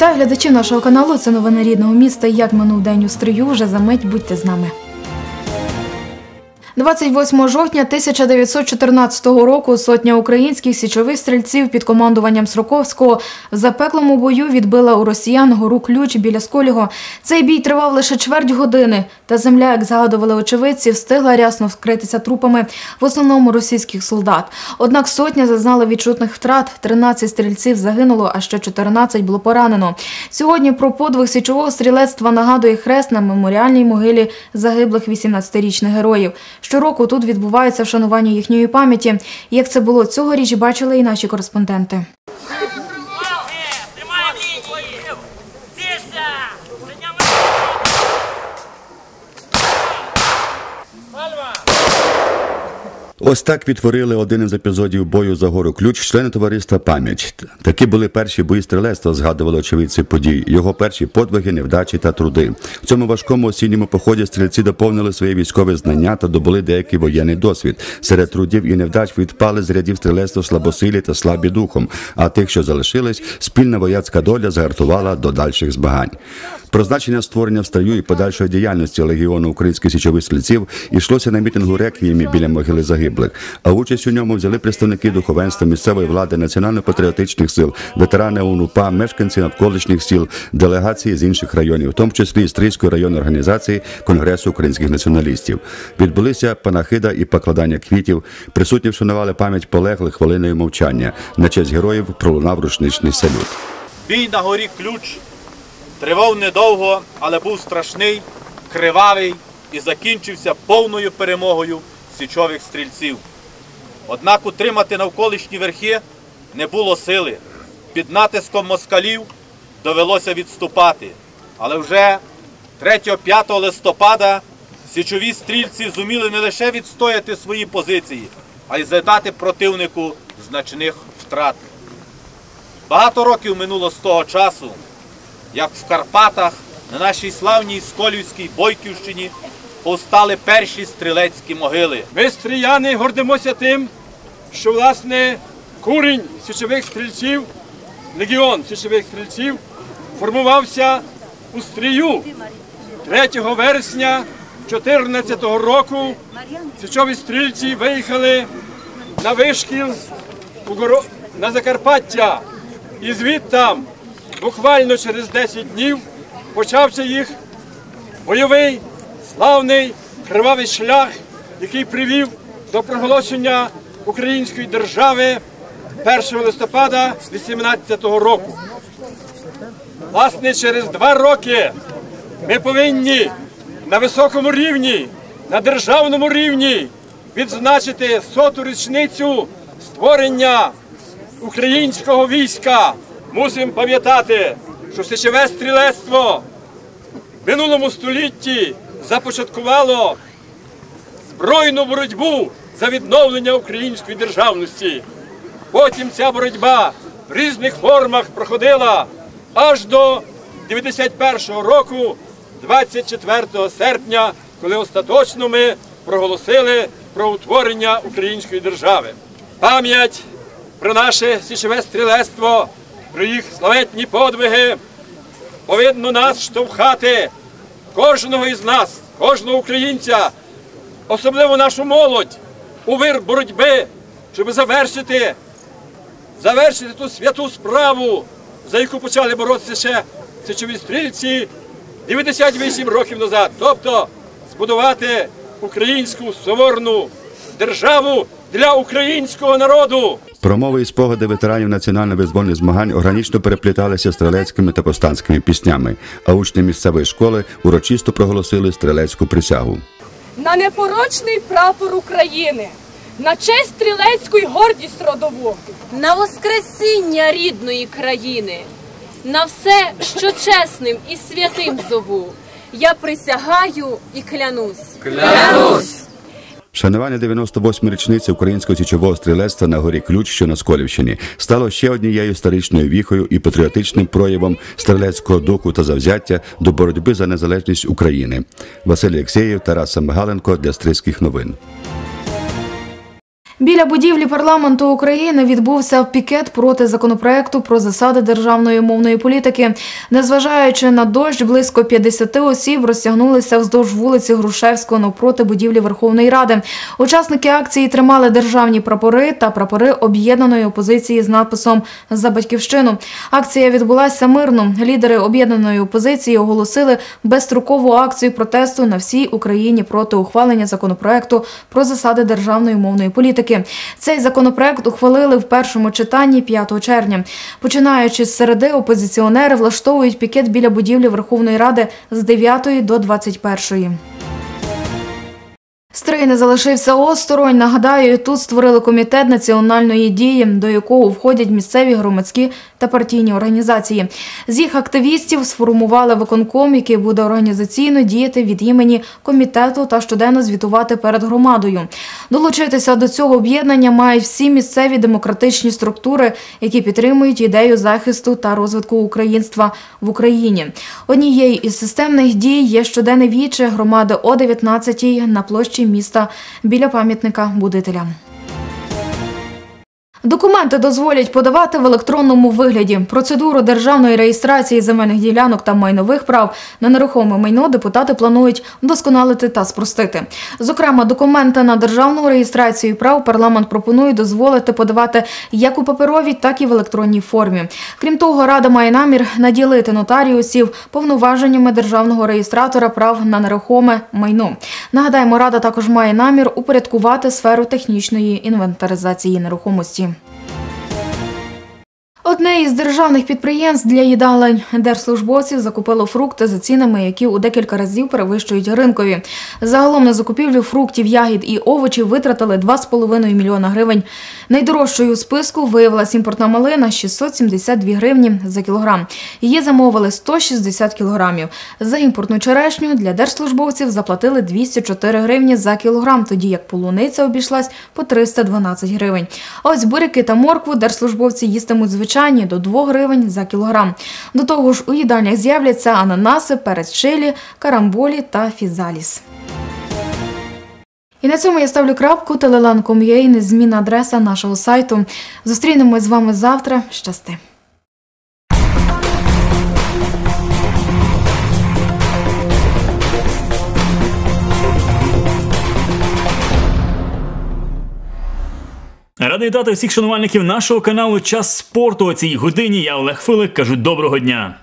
Вітаю глядачів нашого каналу. Це новини рідного міста. Як минув день у стрию, вже за мить будьте з нами. 28 жовтня 1914 року сотня українських січових стрільців під командуванням Сроковського в запеклому бою відбила у росіян гору ключ біля Сколіго. Цей бій тривав лише чверть години, та земля, як згадували очевидці, встигла рясно вкритися трупами в основному російських солдат. Однак сотня зазнала відчутних втрат. 13 стрільців загинуло, а ще 14 було поранено. Сьогодні про подвиг січового стрілецтва нагадує хрест на меморіальній могилі загиблих 18-річних героїв. Щороку тут відбувається вшанування їхньої пам'яті. Як це було цьогоріч, бачили і наші кореспонденти. Ось так відтворили один із епізодів бою за гору ключ члени товариства Пам'ять. Такі були перші бої стрілецтва, згадували очевидці подій. Його перші подвиги, невдачі та труди. В цьому важкому осінньому поході стрільці доповнили свої військові знання та добули деякий воєнний досвід. Серед трудів і невдач відпали з рядів стрілецтва слабосилі та слабі духом. А тих, що залишились, спільна вояцька доля загартувала до дальших змагань. Про значення створення в строю і подальшої діяльності легіону українських січових стрільців йшлося на мітингу реквіємі біля могили загиблих. А участь у ньому взяли представники духовенства, місцевої влади, національно-патріотичних сил, ветерани ОНУПА, мешканці навколишніх сіл, делегації з інших районів, в тому числі Стрийської районної організації Конгресу українських націоналістів. Відбулися панахида і покладання квітів. Присутні вшанували пам'ять полеглих хвилиною мовчання. На честь героїв пролунав рушничний салют. Бій на горі ключ тривав недовго, але був страшний, кривавий і закінчився повною перемогою січових стрільців. Однак утримати навколишні верхи не було сили. Під натиском москалів довелося відступати. Але вже 3-5 листопада січові стрільці зуміли не лише відстояти свої позиції, а й задати противнику значних втрат. Багато років минуло з того часу, як в Карпатах на нашій славній Сколівській Бойківщині повстали перші стрілецькі могили. Ми стріяни гордимося тим, що власне курінь січових стрільців, легіон січових стрільців формувався у стрію 3 вересня 2014 року. Січові стрільці виїхали на вишкіл на Закарпаття. І звідтам буквально через 10 днів почався їх бойовий, славний, кривавий шлях, який привів до проголошення української держави 1 листопада 18 року. Власне, через два роки ми повинні на високому рівні, на державному рівні відзначити соту річницю створення українського війська. Мусимо пам'ятати, що січове стрілецтво в минулому столітті започаткувало збройну боротьбу за відновлення української державності. Потім ця боротьба в різних формах проходила аж до 91-го року, 24 серпня, коли остаточно ми проголосили про утворення української держави. Пам'ять про наше січове стрілецтво, про їх славетні подвиги повинно нас штовхати кожного із нас, кожного українця, особливо нашу молодь, у вир боротьби, щоб завершити, завершити ту святу справу, за яку почали боротися ще січові стрільці 98 років назад. Тобто збудувати українську соборну державу для українського народу. Промови і спогади ветеранів національно-визвольних змагань органічно перепліталися стрілецькими та повстанськими піснями, а учні місцевої школи урочисто проголосили стрілецьку присягу. на непорочний прапор України, на честь стрілецьку й гордість родову. на воскресіння рідної країни, на все, що чесним і святим зову. Я присягаю і клянусь. Шанування 98-ї річниці українського січового стрілецтва на горі Ключ, що на Сколівщині, стало ще однією історичною віхою і патріотичним проявом стрілецького духу та завзяття до боротьби за незалежність України. Василь Олексєєв, Тарас Самгаленко для Стрільських новин. Біля будівлі парламенту України відбувся пікет проти законопроекту про засади державної мовної політики. Незважаючи на дощ, близько 50 осіб розтягнулися вздовж вулиці Грушевського навпроти будівлі Верховної Ради. Учасники акції тримали державні прапори та прапори об'єднаної опозиції з надписом за батьківщину. Акція відбулася мирно. Лідери об'єднаної опозиції оголосили безстрокову акцію протесту на всій Україні проти ухвалення законопроекту про засади державної мовної політики. Цей законопроект ухвалили в першому читанні 5 червня. Починаючи з середи, опозиціонери влаштовують пікет біля будівлі Верховної Ради з 9 до 21. Стрий не залишився осторонь. Нагадаю, тут створили комітет національної дії, до якого входять місцеві громадські та партійні організації. З їх активістів сформували виконком, який буде організаційно діяти від імені комітету та щоденно звітувати перед громадою. Долучитися до цього об'єднання мають всі місцеві демократичні структури, які підтримують ідею захисту та розвитку українства в Україні. Однією із системних дій є щоденне віче громади о 19 на площі міста біля пам'ятника будителям. Документи дозволять подавати в електронному вигляді. Процедуру державної реєстрації земельних ділянок та майнових прав на нерухоме майно депутати планують вдосконалити та спростити. Зокрема, документи на державну реєстрацію прав парламент пропонує дозволити подавати як у паперовій, так і в електронній формі. Крім того, рада має намір наділити нотаріусів повноваженнями державного реєстратора прав на нерухоме майно. Нагадаємо, рада також має намір упорядкувати сферу технічної інвентаризації нерухомості. Одне із державних підприємств для їдалень держслужбовців закупило фрукти за цінами, які у декілька разів перевищують ринкові. Загалом на закупівлю фруктів, ягід і овочів витратили 2,5 мільйона гривень. Найдорожчою у списку виявилась імпортна малина 672 гривні за кілограм. Її замовили 160 кілограмів. За імпортну черешню для держслужбовців заплатили 204 гривні за кілограм, тоді як полуниця обійшлась по 312 гривень. Ось буряки та моркву держслужбовці їстимуть звичайні до 2 гривень за кілограм. До того ж, у їдальнях з'являться ананаси, перець чилі, карамболі та фізаліс. І на цьому я ставлю крапку. Телелан.com.ua – незмінна адреса нашого сайту. Зустрінемось з вами завтра. Щасти! Радий вітати всіх шанувальників нашого каналу Час спорту. О цій годині я Олег Филик кажу доброго дня.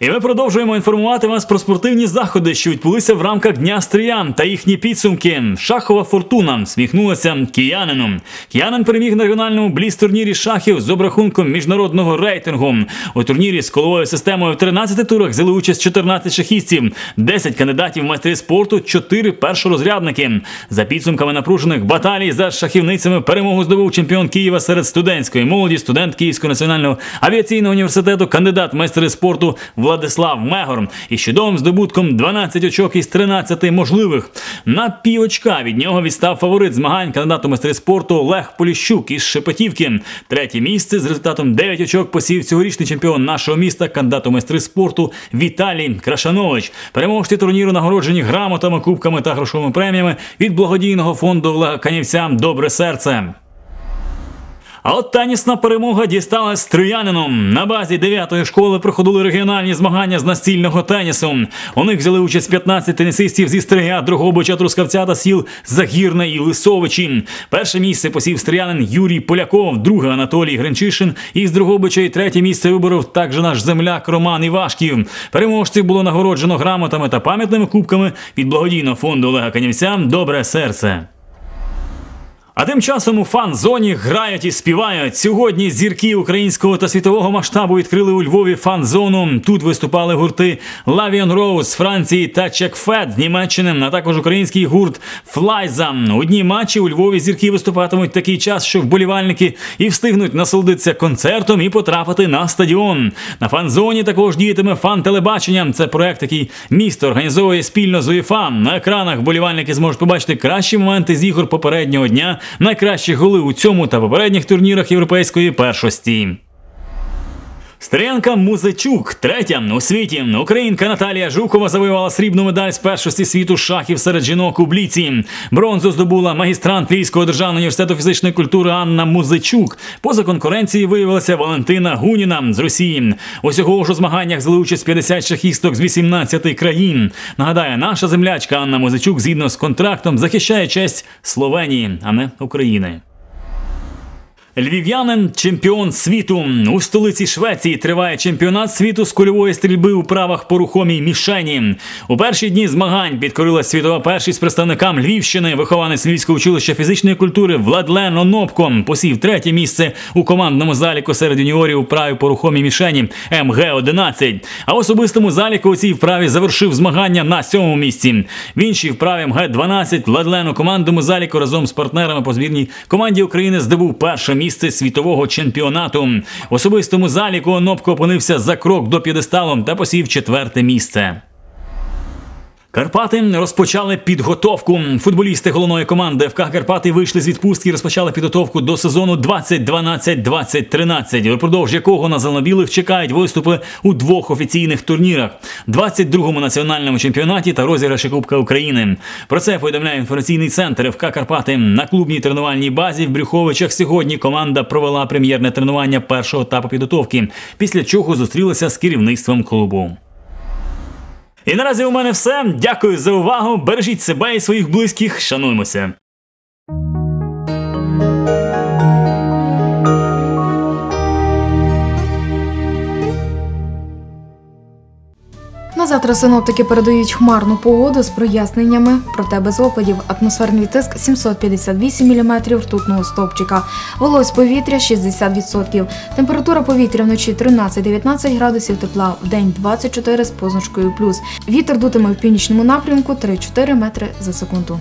І ми продовжуємо інформувати вас про спортивні заходи, що відбулися в рамках Дня Стрия та їхні підсумки. Шахова фортуна сміхнулася киянину. Киянин переміг на регіональному бліц-турнірі шахів з обрахунком міжнародного рейтингу. У турнірі з коловою системою в 13 турах взяли участь 14 шахістів, 10 кандидатів в майстри спорту, 4 першорозрядники. За підсумками напружених баталій за шахівницями перемогу здобув чемпіон Києва серед студентської молоді, студент Київського національного авіаційного університету, кандидат в майстри спорту Владислав Мегор із чудовим здобутком 12 очок із 13 можливих. На пів очка від нього відстав фаворит змагань кандидат у майстри спорту Олег Поліщук із Шепетівки. Третє місце з результатом 9 очок посів цьогорічний чемпіон нашого міста, кандидат у майстри спорту Віталій Крашанович. Переможці турніру нагороджені грамотами, кубками та грошовими преміями від благодійного фонду Олега Канівця Добре серце. А от тенісна перемога дісталась троянинам. На базі 9-ї школи проходили регіональні змагання з настільного тенісу. У них взяли участь 15 тенісистів зі Стрия, Дрогобича, Трускавця та сіл Загірне і Лисовичі. Перше місце посів стріянин Юрій Поляков, друге Анатолій Гринчишин із Дрогобича і третє місце виборов також наш земляк Роман Івашків. Переможців було нагороджено грамотами та пам'ятними кубками від благодійного фонду Олега Канівця Добре серце. А тим часом у фан-зоні грають і співають. Сьогодні зірки українського та світового масштабу відкрили у Львові фан-зону. Тут виступали гурти Лавіон Роуз з Франції та Чекфет з Німеччини, а також український гурт Флайза. У дні матчі у Львові зірки виступатимуть такий час, що вболівальники і встигнуть насолодитися концертом і потрапити на стадіон. На фан-зоні також діятиме фан-телебачення. Це проект, який місто організовує спільно з УЄФА. На екранах вболівальники зможуть побачити кращі моменти з ігор попереднього дня найкращі голи у цьому та попередніх турнірах європейської першості. Стріянка Музичук, третя у світі. Українка Наталія Жукова завоювала срібну медаль з першості світу шахів серед жінок у бліці. Бронзу здобула магістрант Львівського державного університету фізичної культури Анна Музичук. Поза конкуренції виявилася Валентина Гуніна з Росії. Усього ж у змаганнях взяли участь 50 шахісток з 18 країн. Нагадаю, наша землячка Анна Музичук згідно з контрактом захищає честь Словенії, а не України. Львів'янин чемпіон світу у столиці Швеції триває чемпіонат світу з кульової стрільби у правах по рухомій мішені. У перші дні змагань підкорила світова першість представникам Львівщини. Вихованець Львівського училища фізичної культури Владлен Онопко посів третє місце у командному заліку серед юніорів у праві по рухомій мішені МГ 11 А в особистому заліку у цій вправі завершив змагання на сьомому місці. В іншій вправі МГ 12 Владлен у командному заліку разом з партнерами по збірній команді України здобув перше місце світового чемпіонату. В особистому заліку Онопко опинився за крок до п'єдесталу та посів четверте місце. Карпати розпочали підготовку. Футболісти головної команди ФК Карпати вийшли з відпустки і розпочали підготовку до сезону 2012-2013, впродовж якого на зеленобілих чекають виступи у двох офіційних турнірах: 22-му національному чемпіонаті та розіграші Кубка України. Про це повідомляє інформаційний центр ФК Карпати. На клубній тренувальній базі в Брюховичах сьогодні команда провела прем'єрне тренування першого етапу підготовки, після чого зустрілася з керівництвом клубу. І наразі у мене все. Дякую за увагу. Бережіть себе і своїх близьких. Шануймося. Завтра синоптики передають хмарну погоду з проясненнями, проте без опадів. Атмосферний тиск 758 мм ртутного стовпчика. Волось повітря 60%. Температура повітря вночі 13-19 градусів тепла, в день 24 з позначкою плюс. Вітер дутиме в північному напрямку 3-4 метри за секунду.